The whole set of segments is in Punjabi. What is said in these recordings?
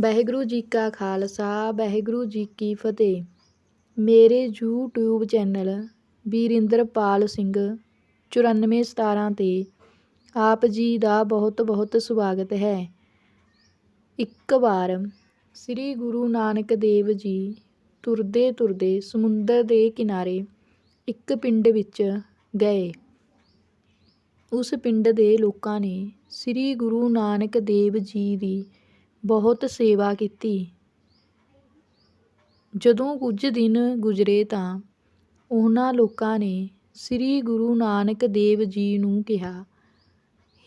ਵਾਹਿਗੁਰੂ ਜੀ ਕਾ ਖਾਲਸਾ, ਵਾਹਿਗੁਰੂ ਜੀ ਕੀ ਫਤਿਹ। ਮੇਰੇ YouTube ਚੈਨਲ ਵੀਰਿੰਦਰਪਾਲ ਸਿੰਘ 9417 ਤੇ ਆਪ ਜੀ ਦਾ ਬਹੁਤ ਬਹੁਤ ਸਵਾਗਤ ਹੈ। ਇੱਕ ਵਾਰ ਸ੍ਰੀ ਗੁਰੂ ਨਾਨਕ ਦੇਵ ਜੀ ਤੁਰਦੇ ਤੁਰਦੇ ਸਮੁੰਦਰ ਦੇ ਕਿਨਾਰੇ ਇੱਕ ਪਿੰਡ ਵਿੱਚ ਗਏ। ਉਸ ਪਿੰਡ ਦੇ ਲੋਕਾਂ ਨੇ ਸ੍ਰੀ ਗੁਰੂ ਨਾਨਕ ਦੇਵ ਜੀ ਦੀ ਬਹੁਤ ਸੇਵਾ ਕੀਤੀ। ਜਦੋਂ ਕੁਝ ਦਿਨ ਗੁਜ਼ਰੇ ਤਾਂ ਉਹਨਾਂ ਲੋਕਾਂ ਨੇ ਸ੍ਰੀ ਗੁਰੂ ਨਾਨਕ ਦੇਵ ਜੀ ਨੂੰ ਕਿਹਾ,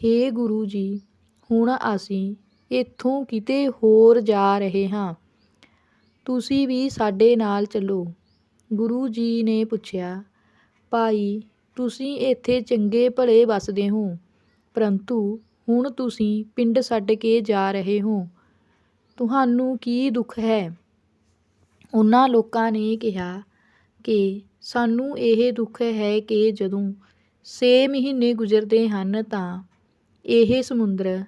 ਹੇ ਗੁਰੂ ਜੀ, ਹੁਣ ਅਸੀਂ ਇੱਥੋਂ ਕਿਤੇ ਹੋਰ ਜਾ ਰਹੇ ਹਾਂ। ਤੁਸੀਂ ਵੀ ਸਾਡੇ ਨਾਲ ਚੱਲੋ। ਗੁਰੂ ਜੀ ਨੇ ਪੁੱਛਿਆ, ਭਾਈ, ਤੁਸੀਂ ਇੱਥੇ ਚੰਗੇ ਭਲੇ ਵੱਸਦੇ ਹੋ, ਪਰੰਤੂ ਹੁਣ ਤੁਸੀਂ ਪਿੰਡ ਛੱਡ ਕੇ ਜਾ ਰਹੇ ਹੋ। ਤੁਹਾਨੂੰ ਕੀ ਦੁੱਖ ਹੈ? ਉਹਨਾਂ ਲੋਕਾਂ ਨੇ ਕਿਹਾ ਕਿ ਸਾਨੂੰ ਇਹ ਦੁੱਖ ਹੈ ਕਿ ਜਦੋਂ ਛੇ ਮਹੀਨੇ ਗੁਜ਼ਰਦੇ ਹਨ ਤਾਂ ਇਹ ਸਮੁੰਦਰ,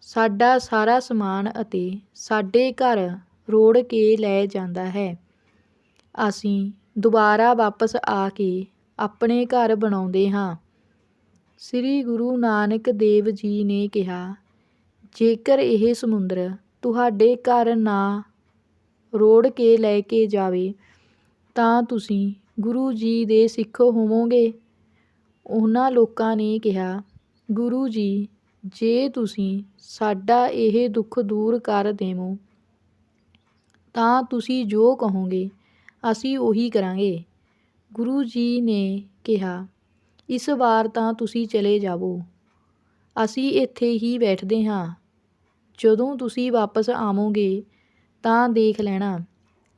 ਸਾਡਾ ਸਾਰਾ ਸਮਾਨ ਅਤੇ ਸਾਡੇ ਘਰ ਰੋੜ ਕੇ ਲੈ ਜਾਂਦਾ ਹੈ। ਅਸੀਂ ਦੁਬਾਰਾ ਵਾਪਸ ਆ ਕੇ ਆਪਣੇ ਘਰ ਬਣਾਉਂਦੇ ਹਾਂ। ਸ੍ਰੀ ਗੁਰੂ ਨਾਨਕ ਦੇਵ ਜੀ ਨੇ ਕਿਹਾ, ਜੇਕਰ ਇਹ ਸਮੁੰਦਰ ਤੁਹਾਡੇ ਘਰ ਨਾ ਰੋੜ ਕੇ ਲੈ ਕੇ ਜਾਵੇ, ਤਾਂ ਤੁਸੀਂ ਗੁਰੂ ਜੀ ਦੇ ਸਿੱਖ ਹੋਵੋਗੇ। ਉਹਨਾਂ ਲੋਕਾਂ ਨੇ ਕਿਹਾ, ਗੁਰੂ ਜੀ, ਜੇ ਤੁਸੀਂ ਸਾਡਾ ਇਹ ਦੁੱਖ ਦੂਰ ਕਰ ਦੇਵੋ, ਤਾਂ ਤੁਸੀਂ ਜੋ ਕਹੋਗੇ, ਅਸੀਂ ਉਹੀ ਕਰਾਂਗੇ। ਗੁਰੂ ਜੀ ਨੇ ਕਿਹਾ, ਇਸ ਵਾਰ ਤਾਂ ਤੁਸੀਂ ਚਲੇ ਜਾਵੋ। ਅਸੀਂ ਇੱਥੇ ਹੀ ਬੈਠਦੇ ਹਾਂ। ਜਦੋਂ ਤੁਸੀਂ ਵਾਪਸ ਆਵੋਗੇ ਤਾਂ ਦੇਖ ਲੈਣਾ।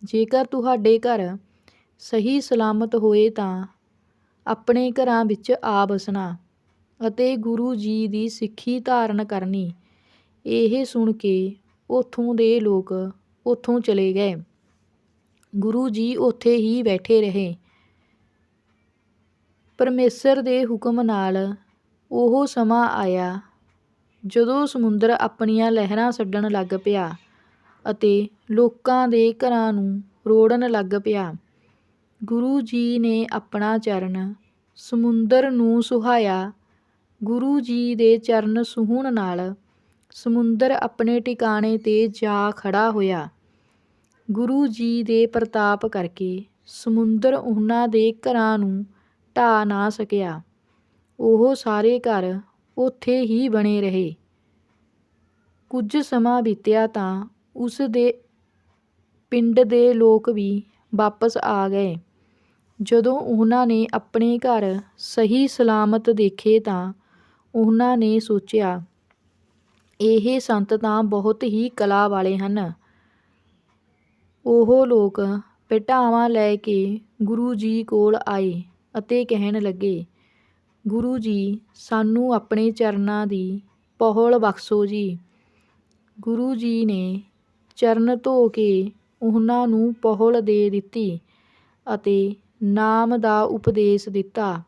ਜੇਕਰ ਤੁਹਾਡੇ ਘਰ ਸਹੀ ਸਲਾਮਤ ਹੋਏ ਤਾਂ ਆਪਣੇ ਘਰਾਂ ਵਿੱਚ ਆ ਬਸਣਾ ਅਤੇ ਗੁਰੂ ਜੀ ਦੀ ਸਿੱਖੀ ਧਾਰਨ ਕਰਨੀ। ਇਹ ਸੁਣ ਕੇ ਉੱਥੋਂ ਦੇ ਲੋਕ ਉੱਥੋਂ ਚਲੇ ਗਏ। ਗੁਰੂ ਜੀ ਉੱਥੇ ਹੀ ਬੈਠੇ ਰਹੇ। ਪਰਮੇਸ਼ਰ ਦੇ ਹੁਕਮ ਨਾਲ ਉਹ ਸਮਾਂ ਆਇਆ ਜਦੋਂ ਸਮੁੰਦਰ ਆਪਣੀਆਂ ਲਹਿਰਾਂ ਛੱਡਣ ਲੱਗ ਪਿਆ ਅਤੇ ਲੋਕਾਂ ਦੇ ਘਰਾਂ ਨੂੰ ਰੋੜਨ ਲੱਗ ਪਿਆ, ਗੁਰੂ ਜੀ ਨੇ ਆਪਣਾ ਚਰਨ ਸਮੁੰਦਰ ਨੂੰ ਸੁਹਾਇਆ। ਗੁਰੂ ਜੀ ਦੇ ਚਰਨ ਸੁਹਣ ਨਾਲ ਸਮੁੰਦਰ ਆਪਣੇ ਟਿਕਾਣੇ ਤੇ ਜਾ ਖੜਾ ਹੋਇਆ। ਗੁਰੂ ਜੀ ਦੇ ਪ੍ਰਤਾਪ ਕਰਕੇ ਸਮੁੰਦਰ ਉਹਨਾਂ ਦੇ ਘਰਾਂ ਨੂੰ ਢਾ ਨਾ ਸਕਿਆ। ਉਹ ਸਾਰੇ ਘਰ ਉੱਥੇ ਹੀ ਬਣੇ ਰਹੇ। ਕੁਝ ਸਮਾਂ ਬੀਤਿਆ ਤਾਂ ਉਸ ਦੇ ਪਿੰਡ ਦੇ ਲੋਕ ਵੀ ਵਾਪਸ ਆ ਗਏ। ਜਦੋਂ ਉਹਨਾਂ ਨੇ ਆਪਣੇ ਘਰ ਸਹੀ ਸਲਾਮਤ ਦੇਖੇ ਤਾਂ ਉਹਨਾਂ ਨੇ ਸੋਚਿਆ, ਇਹ ਸੰਤ ਤਾਂ ਬਹੁਤ ਹੀ ਕਲਾ ਵਾਲੇ ਹਨ। ਉਹ ਲੋਕ ਭੇਟਾਵਾਂ ਲੈ ਕੇ ਗੁਰੂ ਜੀ ਕੋਲ ਆਏ ਅਤੇ ਕਹਿਣ ਲੱਗੇ ਗੁਰੂ ਜੀ, ਸਾਨੂੰ ਆਪਣੇ ਚਰਨਾਂ ਦੀ ਪਹੁਲ ਬਖਸ਼ੋ ਜੀ। ਗੁਰੂ ਜੀ ਨੇ ਚਰਨ ਧੋ ਕੇ ਉਹਨਾਂ ਨੂੰ ਪਹੁਲ ਦੇ ਦਿੱਤੀ ਅਤੇ ਨਾਮ ਦਾ ਉਪਦੇਸ਼ ਦਿੱਤਾ।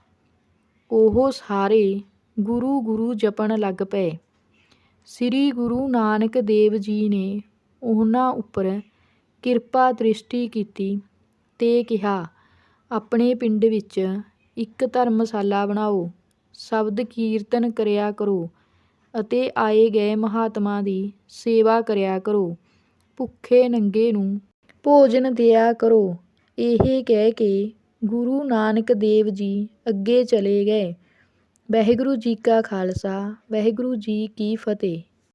ਉਹ ਸਾਰੇ ਗੁਰੂ ਗੁਰੂ ਜਪਣ ਲੱਗ ਪਏ। ਸ੍ਰੀ ਗੁਰੂ ਨਾਨਕ ਦੇਵ ਜੀ ਨੇ ਉਹਨਾਂ ਉੱਪਰ ਕਿਰਪਾ ਦ੍ਰਿਸ਼ਟੀ ਕੀਤੀ ਤੇ ਕਿਹਾ, ਆਪਣੇ ਪਿੰਡ ਵਿੱਚ ਇੱਕ ਧਰਮਸ਼ਾਲਾ ਬਣਾਓ, ਸ਼ਬਦ ਕੀਰਤਨ ਕਰਿਆ ਕਰੋ ਅਤੇ ਆਏ ਗਏ ਮਹਾਤਮਾ ਦੀ ਸੇਵਾ ਕਰਿਆ ਕਰੋ। ਭੁੱਖੇ ਨੰਗੇ ਨੂੰ ਭੋਜਨ ਦਿਆ ਕਰੋ। ਇਹ ਕਹਿ ਕੇ ਗੁਰੂ ਨਾਨਕ ਦੇਵ ਜੀ ਅੱਗੇ ਚਲੇ ਗਏ। ਵਾਹਿਗੁਰੂ ਜੀ ਕਾ ਖਾਲਸਾ, ਵਾਹਿਗੁਰੂ ਜੀ ਕੀ ਫਤਿਹ।